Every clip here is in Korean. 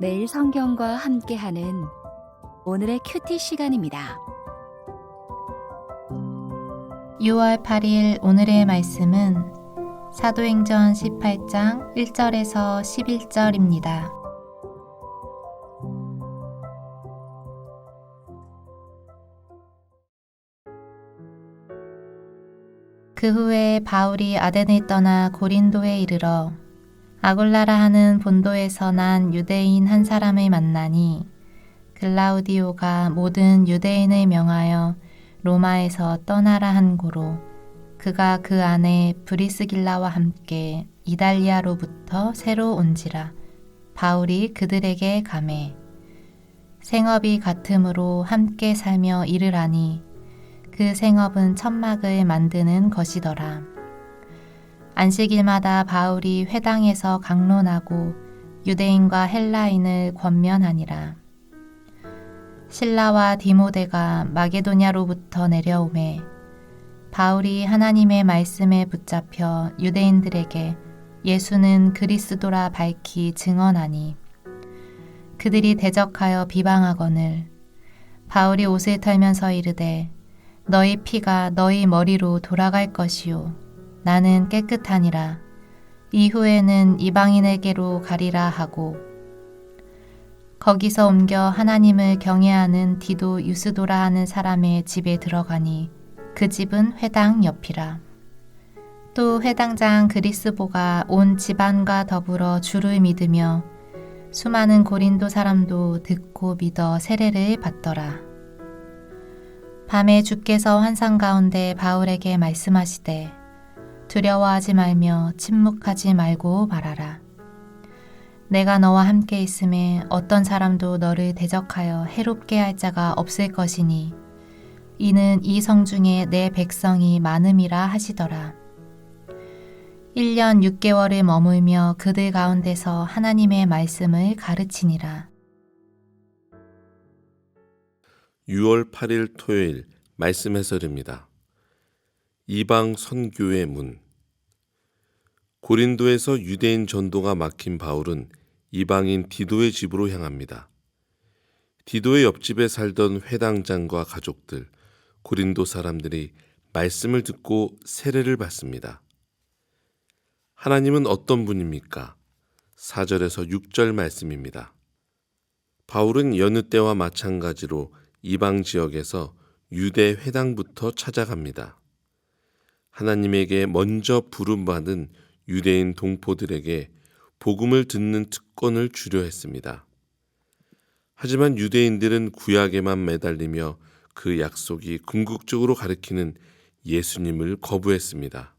매일 성경과 함께하는 오늘의 큐티 시간입니다. 6월 8일 오늘의 말씀은 사도행전 18장 1절에서 11절입니다. 그 후에 바울이 아덴을 떠나 고린도에 이르러 아굴라라 하는 본도에서 난 유대인 한 사람을 만나니 글라우디오가 모든 유대인을 명하여 로마에서 떠나라 한 고로 그가 그 안에 브리스길라와 함께 이달리아로부터 새로 온지라 바울이 그들에게 감해 생업이 같으므로 함께 살며 일을 하니 그 생업은 천막을 만드는 것이더라. 안식일마다 바울이 회당에서 강론하고 유대인과 헬라인을 권면하니라. 신라와 디모데가 마게도냐로부터 내려오매 바울이 하나님의 말씀에 붙잡혀 유대인들에게 예수는 그리스도라 밝히 증언하니 그들이 대적하여 비방하거늘 바울이 옷을 털면서 이르되 너희 피가 너희 머리로 돌아갈 것이요 나는 깨끗하니라 이후에는 이방인에게로 가리라 하고 거기서 옮겨 하나님을 경외하는 디도 유스도라 하는 사람의 집에 들어가니 그 집은 회당 옆이라. 또 회당장 그리스보가 온 집안과 더불어 주를 믿으며 수많은 고린도 사람도 듣고 믿어 세례를 받더라. 밤에 주께서 환상 가운데 바울에게 말씀하시되 두려워하지 말며 침묵하지 말고 말하라. 내가 너와 함께 있음에 어떤 사람도 너를 대적하여 해롭게 할 자가 없을 것이니 이는 이 성 중에 내 백성이 많음이라 하시더라. 1년 6개월을 머물며 그들 가운데서 하나님의 말씀을 가르치니라. 6월 8일 토요일 말씀 해설입니다. 이방 선교의 문 고린도에서 유대인 전도가 막힌 바울은 이방인 디도의 집으로 향합니다. 디도의 옆집에 살던 회당장과 가족들, 고린도 사람들이 말씀을 듣고 세례를 받습니다. 하나님은 어떤 분입니까? 4절에서 6절 말씀입니다. 바울은 여느 때와 마찬가지로 이방 지역에서 유대 회당부터 찾아갑니다. 하나님에게 먼저 부름받은 유대인 동포들에게 복음을 듣는 특권을 주려 했습니다. 하지만 유대인들은 구약에만 매달리며 그 약속이 궁극적으로 가리키는 예수님을 거부했습니다.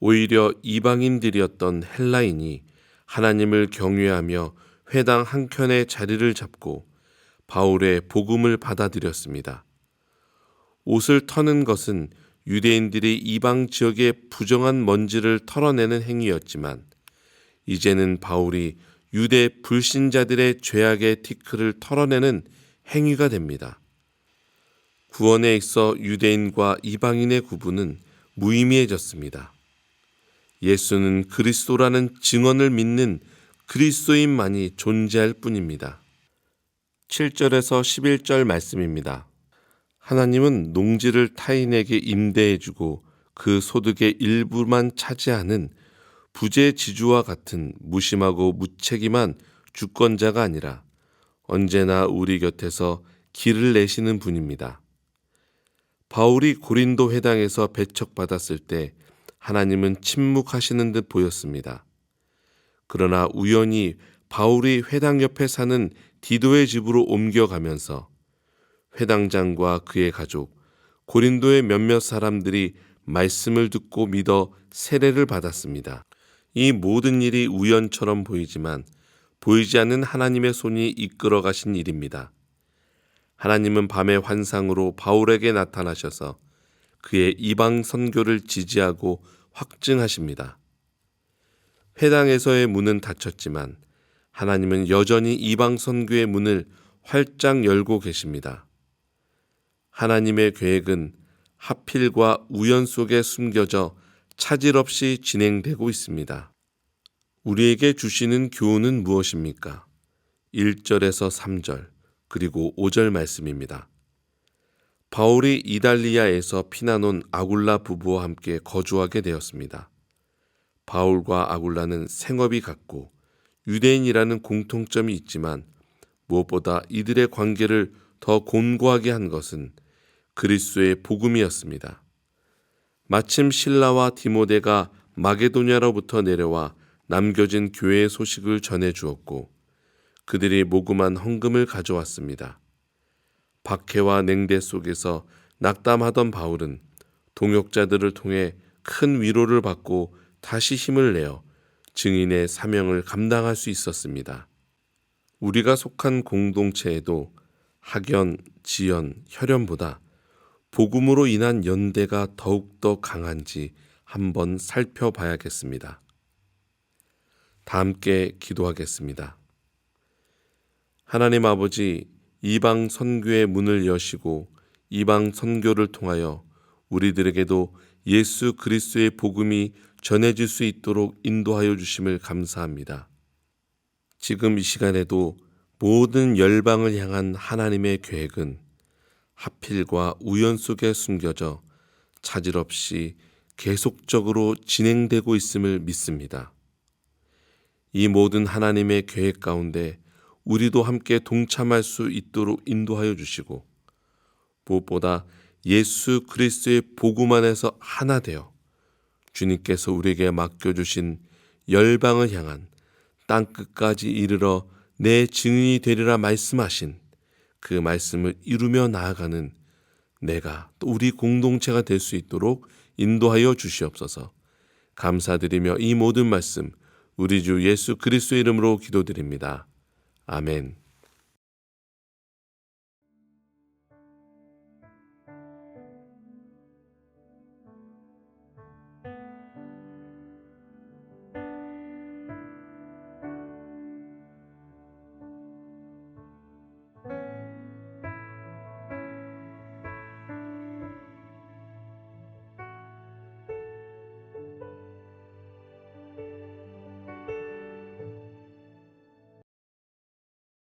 오히려 이방인들이었던 헬라인이 하나님을 경외하며 회당 한켠에 자리를 잡고 바울의 복음을 받아들였습니다. 옷을 터는 것은 유대인들이 이방 지역의 부정한 먼지를 털어내는 행위였지만 이제는 바울이 유대 불신자들의 죄악의 티크를 털어내는 행위가 됩니다. 구원에 있어 유대인과 이방인의 구분은 무의미해졌습니다. 예수는 그리스도라는 증언을 믿는 그리스도인만이 존재할 뿐입니다. 7절에서 11절 말씀입니다. 하나님은 농지를 타인에게 임대해주고 그 소득의 일부만 차지하는 부재 지주와 같은 무심하고 무책임한 주권자가 아니라 언제나 우리 곁에서 길을 내시는 분입니다. 바울이 고린도 회당에서 배척받았을 때 하나님은 침묵하시는 듯 보였습니다. 그러나 우연히 바울이 회당 옆에 사는 디도의 집으로 옮겨가면서 회당장과 그의 가족, 고린도의 몇몇 사람들이 말씀을 듣고 믿어 세례를 받았습니다. 이 모든 일이 우연처럼 보이지만 보이지 않는 하나님의 손이 이끌어 가신 일입니다. 하나님은 밤의 환상으로 바울에게 나타나셔서 그의 이방 선교를 지지하고 확증하십니다. 회당에서의 문은 닫혔지만 하나님은 여전히 이방 선교의 문을 활짝 열고 계십니다. 하나님의 계획은 하필과 우연 속에 숨겨져 차질 없이 진행되고 있습니다. 우리에게 주시는 교훈은 무엇입니까? 1절에서 3절, 그리고 5절 말씀입니다. 바울이 이달리아에서 피난 온 아굴라 부부와 함께 거주하게 되었습니다. 바울과 아굴라는 생업이 같고 유대인이라는 공통점이 있지만 무엇보다 이들의 관계를 더 곤고하게 한 것은 그리스도의 복음이었습니다. 마침 신라와 디모데가 마게도냐로부터 내려와 남겨진 교회의 소식을 전해 주었고 그들이 모금한 헌금을 가져왔습니다. 박해와 냉대 속에서 낙담하던 바울은 동역자들을 통해 큰 위로를 받고 다시 힘을 내어 증인의 사명을 감당할 수 있었습니다. 우리가 속한 공동체에도 학연, 지연, 혈연보다 복음으로 인한 연대가 더욱더 강한지 한번 살펴봐야겠습니다. 다 함께 기도하겠습니다. 하나님 아버지, 이방 선교의 문을 여시고 이방 선교를 통하여 우리들에게도 예수 그리스도의 복음이 전해질 수 있도록 인도하여 주심을 감사합니다. 지금 이 시간에도 모든 열방을 향한 하나님의 계획은 하필과 우연 속에 숨겨져 차질 없이 계속적으로 진행되고 있음을 믿습니다. 이 모든 하나님의 계획 가운데 우리도 함께 동참할 수 있도록 인도하여 주시고 무엇보다 예수 그리스도의 복음 안에서 하나 되어 주님께서 우리에게 맡겨 주신 열방을 향한 땅 끝까지 이르러 내 증인이 되리라 말씀하신 그 말씀을 이루며 나아가는 내가 또 우리 공동체가 될 수 있도록 인도하여 주시옵소서. 감사드리며 이 모든 말씀 우리 주 예수 그리스도의 이름으로 기도드립니다. 아멘.